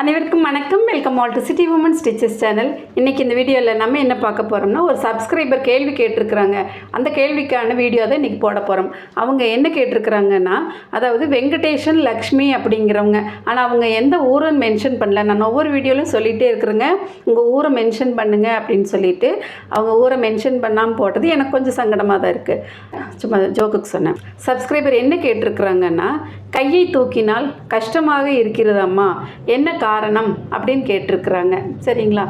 அனைவருக்கும் வணக்கம். Welcome all to city women stitches channel இன்றைக்கி இந்த வீடியோவில் நம்ம என்ன பார்க்க போகிறோம்னா ஒரு சப்ஸ்கிரைபர் கேள்வி கேட்டிருக்கிறாங்க. அந்த கேள்விக்கான வீடியோ தான் இன்றைக்கி போட போகிறோம் அவங்க என்ன கேட்டிருக்கிறாங்கன்னா அதாவது வெங்கடேஷன் லக்ஷ்மி அப்படிங்கிறவங்க. ஆனால் அவங்க எந்த ஊருன்னு மென்ஷன் பண்ணல. நான் ஒவ்வொரு வீடியோவிலும் சொல்லிகிட்டே இருக்கிறேங்க. உங்கள் ஊரை மென்ஷன் பண்ணுங்க அப்படின்னு சொல்லிட்டு அவங்க ஊரை மென்ஷன் பண்ணாமல் போட்டது எனக்கு கொஞ்சம் சங்கடமாக தான் இருக்குது சும்மா ஜோக்குக்கு சொன்னேன். சப்ஸ்கிரைபர் என்ன கேட்டிருக்கிறாங்கன்னா கையை தூக்கினால் கஷ்டமாக இருக்கிறதம்மா. என்ன காரணம்? அப்படின்னு கேட்டிருக்கிறாங்க. சரிங்களா?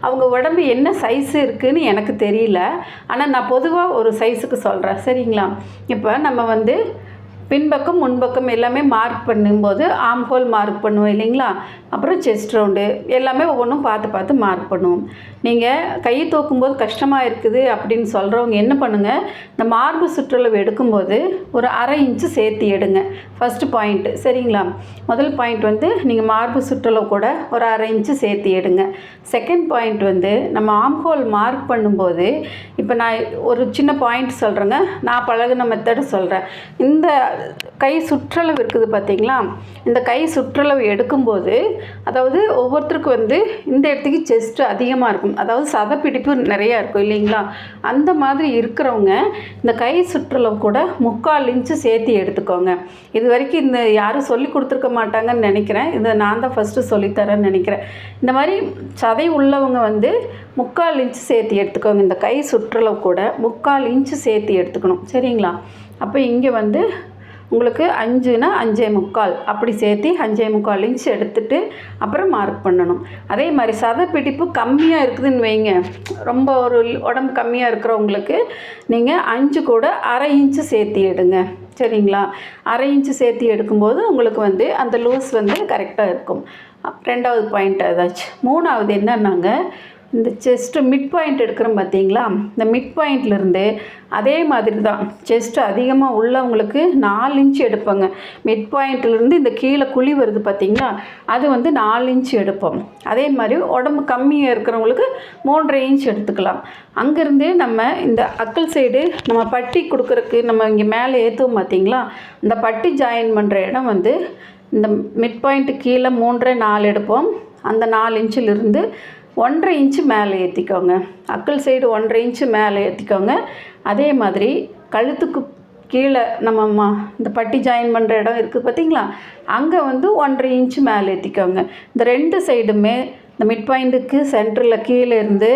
அவங்க உடம்பு என்ன சைஸு இருக்குதுன்னு எனக்கு தெரியல. ஆனால் நான் பொதுவாக ஒரு சைஸுக்கு சொல்கிறேன் சரிங்களா? இப்போ நம்ம வந்து பின்பக்கம் முன்பக்கம் எல்லாமே மார்க் பண்ணும்போது ஆம் ஹோல் மார்க் பண்ணுவோம் இல்லைங்களா? அப்புறம் செஸ்ட் ரவுண்டு எல்லாமே ஒவ்வொன்றும் பார்த்து பார்த்து மார்க் பண்ணுவோம். நீங்கள் கையை தூக்கும்போது கஷ்டமாக இருக்குது அப்படின்னு சொல்கிறவங்க என்ன பண்ணுங்கள் இந்த மார்பு சுற்றளவு எடுக்கும்போது ஒரு அரை இன்ச்சு சேர்த்து எடுங்க. ஃபஸ்ட்டு பாயிண்ட்டு சரிங்களா? முதல் பாயிண்ட் வந்து நீங்கள் மார்பு சுற்றளவு கூட ஒரு அரை இன்ச்சு சேர்த்து எடுங்க. செகண்ட் பாயிண்ட் வந்து நம்ம ஆம் ஹோல் மார்க் பண்ணும்போது இப்போ நான் ஒரு சின்ன பாயிண்ட் சொல்கிறேங்க நான் பழகுன மெத்தடு சொல்கிறேன் இந்த கை சுற்றளவு இருக்குது பார்த்தீங்களா? இந்த கை சுற்றளவு எடுக்கும்போது அதாவது ஒவ்வொருத்தருக்கும் வந்து இந்த இடத்துக்கு செஸ்ட் அதிகமாக இருக்கும். அதாவது சதப்பிடிப்பு நிறையா இருக்கும் இல்லைங்களா? அந்த மாதிரி இருக்கிறவங்க இந்த கை சுற்றளவு கூட முக்கால் இன்ச்சு சேர்த்து எடுத்துக்கோங்க. இது வரைக்கும் இந்த யாரும் சொல்லி கொடுத்துருக்க மாட்டாங்கன்னு நினைக்கிறேன். இதை நான் தான் ஃபஸ்ட்டு சொல்லித்தரேன்னு நினைக்கிறேன். இந்த மாதிரி சதை உள்ளவங்க வந்து முக்கால் இன்ச்சு சேர்த்து எடுத்துக்கோங்க. இந்த கை சுற்றளவு கூட முக்கால் இன்ச்சு சேர்த்து எடுத்துக்கணும். சரிங்களா? அப்போ இங்கே வந்து உங்களுக்கு அஞ்சுனா அஞ்சே முக்கால். அப்படி சேர்த்து அஞ்சே முக்கால் இன்ச் எடுத்துட்டு அப்புறம் மார்க் பண்ணணும். அதே மாதிரி சதப்பிடிப்பு கம்மியாக இருக்குதுன்னு வைங்க. ரொம்ப ஒரு உடம்பு கம்மியாக இருக்கிறவங்களுக்கு நீங்கள் அஞ்சு கூட அரை இன்ச்சு சேர்த்து எடுங்க. சரிங்களா? அரை இன்ச்சு சேர்த்து எடுக்கும்போது உங்களுக்கு வந்து அந்த லூஸ் வந்து கரெக்டாக இருக்கும். ரெண்டாவது பாயிண்ட் ஏதாச்சும். மூணாவது என்னன்னாங்க? இந்த செஸ்ட்டு மிட் பாயிண்ட் எடுக்கிறோம் பார்த்தீங்களா? இந்த மிட் பாயிண்ட்லேருந்து அதே மாதிரி தான். செஸ்ட்டு அதிகமாக உள்ளவங்களுக்கு நாலு இன்ச் எடுப்போங்க. மிட் பாயிண்ட்லேருந்து இந்த கீழே குழி வருது பார்த்திங்களா? அது வந்து நாலு இன்ச் எடுப்போம். அதே மாதிரி உடம்பு கம்மியாக இருக்கிறவங்களுக்கு மூன்றரை இன்ச் எடுத்துக்கலாம். அங்கேருந்து நம்ம இந்த அக்கல் சைடு நம்ம பட்டி கொடுக்குறக்கு நம்ம இங்கே மேலே ஏற்றுவோம் பார்த்தீங்களா? இந்த பட்டி ஜாயின் பண்ணுற இடம் வந்து இந்த மிட் பாயிண்ட்டு கீழே மூன்றரை நாலு எடுப்போம். அந்த நாலு இன்ச்சிலிருந்து ஒன்றரை இன்ச்சு மேலே ஏற்றிக்கோங்க அக்கல் சைடு ஒன்றரை இன்ச்சு மேலே ஏற்றிக்கோங்க அதே மாதிரி கழுத்துக்கு கீழே நம்ம ம இந்த பட்டி ஜாயின் பண்ணுற இடம் இருக்குது பார்த்தீங்களா அங்கே வந்து ஒன்றரை இன்ச்சு மேலே ஏற்றிக்கோங்க இந்த ரெண்டு சைடுமே இந்த மிட் பாயிண்ட்டுக்கு சென்டரில் கீழே இருந்து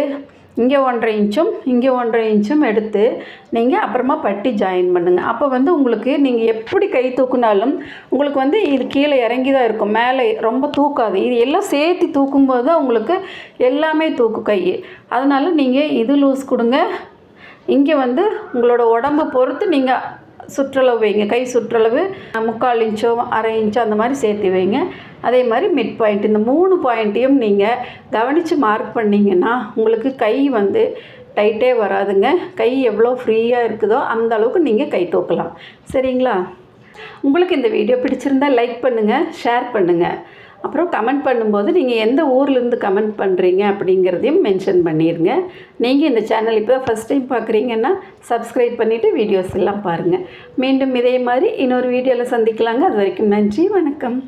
இங்கே ஒன்றரை இன்ச்சும் இங்கே ஒன்றரை இன்ச்சும் எடுத்து நீங்கள் அப்புறமா பட்டி ஜாயின் பண்ணுங்கள் அப்போ வந்து உங்களுக்கு நீங்கள் எப்படி கை தூக்குனாலும் உங்களுக்கு வந்து இது கீழே இறங்கி தான் இருக்கும். மேலே ரொம்ப தூக்காது. இது எல்லாம் சேர்த்து தூக்கும்போது தான் உங்களுக்கு எல்லாமே தூக்கும் கை. அதனால் நீங்கள் இது லூஸ் கொடுங்க. இங்கே வந்து உங்களோட உடம்பு பொறுத்து நீங்கள் சுற்றளவு வைங்க. கை சுற்றளவு முக்கால் இன்ச்சோ அரை இன்ச்சோ அந்த மாதிரி சேர்த்து வைங்க. அதே மாதிரி மிட் பாயிண்ட் இந்த மூணு பாயிண்ட்டையும் நீங்கள் கவனித்து மார்க் பண்ணிங்கன்னா உங்களுக்கு கை வந்து டைட்டே வராதுங்க. கை எவ்வளோ ஃப்ரீயாக இருக்குதோ அந்த அளவுக்கு நீங்கள் கை தூக்கலாம். சரிங்களா? உங்களுக்கு இந்த வீடியோ பிடிச்சிருந்தா லைக் பண்ணுங்கள் ஷேர் பண்ணுங்கள் அப்புறம் கமெண்ட் பண்ணும்போது நீங்கள் எந்த ஊர்லேருந்து கமெண்ட் பண்ணுறீங்க அப்படிங்கிறதையும் மென்ஷன் பண்ணிடுங்க நீங்கள் இந்த சேனல் இப்போ ஃபஸ்ட் டைம் பார்க்குறீங்கன்னா சப்ஸ்கிரைப் பண்ணிவிட்டு வீடியோஸ் எல்லாம் பாருங்கள் மீண்டும் இதே மாதிரி இன்னொரு வீடியோவில் சந்திக்கலாங்க. அது வரைக்கும் நன்றி வணக்கம்.